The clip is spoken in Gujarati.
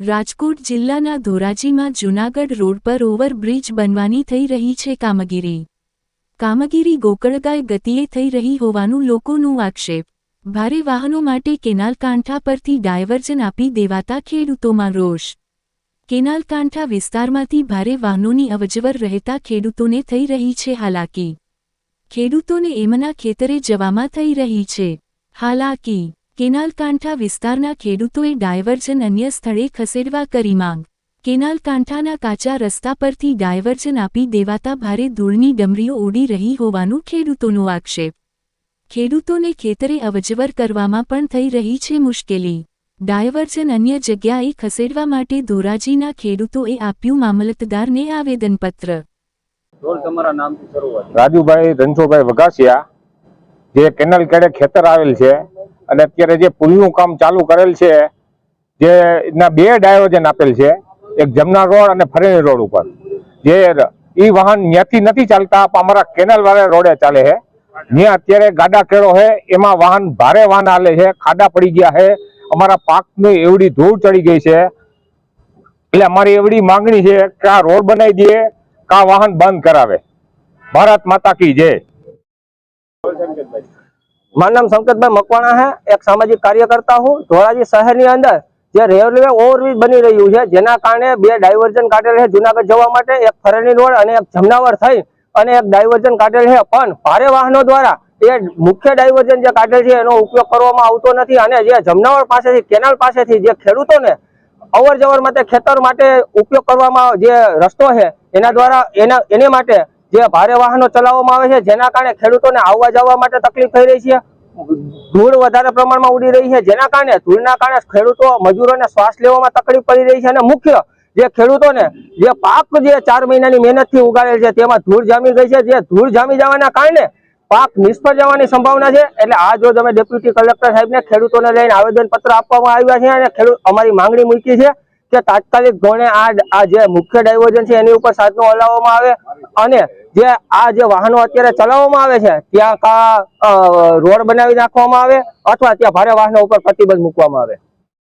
રાજકોટ જિલ્લાના ધોરાજીમાં જૂનાગઢ રોડ પર ઓવરબ્રિજ બનવાની થઈ રહી છે કામગીરી. કામગીરી ગોકળગાય ગતિએ થઈ રહી હોવાનું લોકોનું આક્ષેપ. ભારે વાહનો માટે કેનાલ કાંઠા પરથી ડાયવર્ઝન આપી દેવાતા ખેડૂતોમાં રોષ. કેનાલ કાંઠા વિસ્તારમાંથી ભારે વાહનોની અવજવર રહેતા ખેડૂતોને થઈ રહી છે હાલાકી. ખેડૂતોને એમના ખેતરે જવામાં થઈ રહી છે. હાલાકી. કેનાલ કાંઠા વિસ્તારના ખેડૂતોએ ડાયવર્જન અન્ય સ્થળે ખસેડવા કરી માંગ. કેનાલકાંઠાના કાચા રસ્તા પરથી ડાયવર્જન આપી દેવાતા ભારે ધૂળની ડમરીઓ ઉડી રહી હોવાનું ખેડૂતોનો આક્ષેપ. ખેડૂતોને ખેતરે અવજવર કરવામાં પણ થઈ રહી છે મુશ્કેલી. ડાયવર્જન અન્ય જગ્યાએ ખસેડવા માટે ધોરાજીના ખેડૂતોએ આપ્યું મામલતદારને આવેદનપત્ર. રોલ તમારા રાજુભાઈ રણછોડભાઈ વઘાસિયા જે કેનાલ કેડે ખેતર આવેલ છે અને અત્યારે જે પુલનું કામ ચાલુ કરેલ છે, જે ના બે ડાયોજન આપેલ છે, એક જમના રોડ અને ફરેણી રોડ ઉપર. જે ઈ વાહન ત્યાંથી નથી ચાલતા, પણ અમારા કેનાલ વાળા રોડે ચાલે છે. ત્યાં અત્યારે ગાડા કેળો છે, એમાં વાહન ભારે વાહન હાલે છે, ખાડા પડી ગયા છે, અમારા પાકની એવડી ધૂળ ચડી ગઈ છે. એટલે અમારી એવડી માંગણી છે કે આ રોડ બનાવી દે કે વાહન બંધ કરાવે. ભારત માતા કી જય. મારું નામ સંકેતભાઈ મકવાણા છે એક સામાજિક કાર્યકર્તા હું. ધોરાજી શહેરની અંદર જે રેલવે ઓવરબ્રિજ બની રહ્યું છે, જેના કારણે બે ડાયવર્ઝન કાઢેલ છે જુનાગઢ જવા માટે, એક ફરેની રોડ અને એક જમનાવર થઈ અને એક ડાયવર્ઝન કાઢેલ છે. પણ ભારે વાહનો દ્વારા એ મુખ્ય ડાયવર્ઝન જે કાઢેલ છે એનો ઉપયોગ કરવામાં આવતો નથી અને જે જમનાવર પાસેથી, કેનાલ પાસેથી જે ખેડૂતોને અવર જવર માટે ખેતર માટે ઉપયોગ કરવામાં જે રસ્તો છે, એના દ્વારા, એના, એને માટે જે ભારે વાહનો ચલાવવામાં આવે છે, જેના કારણે ખેડૂતોને આવવા જવા માટે તકલીફ થઈ રહી છે, ધૂળ વધારે પ્રમાણમાં ઉડી રહી છે, જેના કારણે ધૂળના કારણે ખેડૂતો મજૂરોને શ્વાસ લેવામાં તકલીફ પડી રહી છે અને મુખ્ય જે ખેડૂતોને જે પાક જે ચાર મહિનાની મહેનતથી ઉગાડેલ છે, તેમાં ધૂળ જામી ગઈ છે, જે ધૂળ જામી જવાના કારણે પાક નિષ્ફળ જવાની સંભાવના છે, એટલે આ જો તમે ડેપ્યુટી કલેક્ટર સાહેબને ખેડૂતોને લઈને આવેદન પત્ર આપવામાં આવ્યા છે અને ખેડૂત અમારી માંગણી મૂકી છે કે તાત્કાલિક ધોરણે આ જે મુખ્ય ડાયવર્ઝન છે એની ઉપર સાધનો હલાવવામાં આવે અને જે આ જે વાહનો અત્યારે ચલાવવામાં આવે છે, ત્યાં કા રોડ બનાવી નાખવામાં આવે અથવા ત્યાં ભારે વાહનો ઉપર પ્રતિબંધ મૂકવામાં આવે.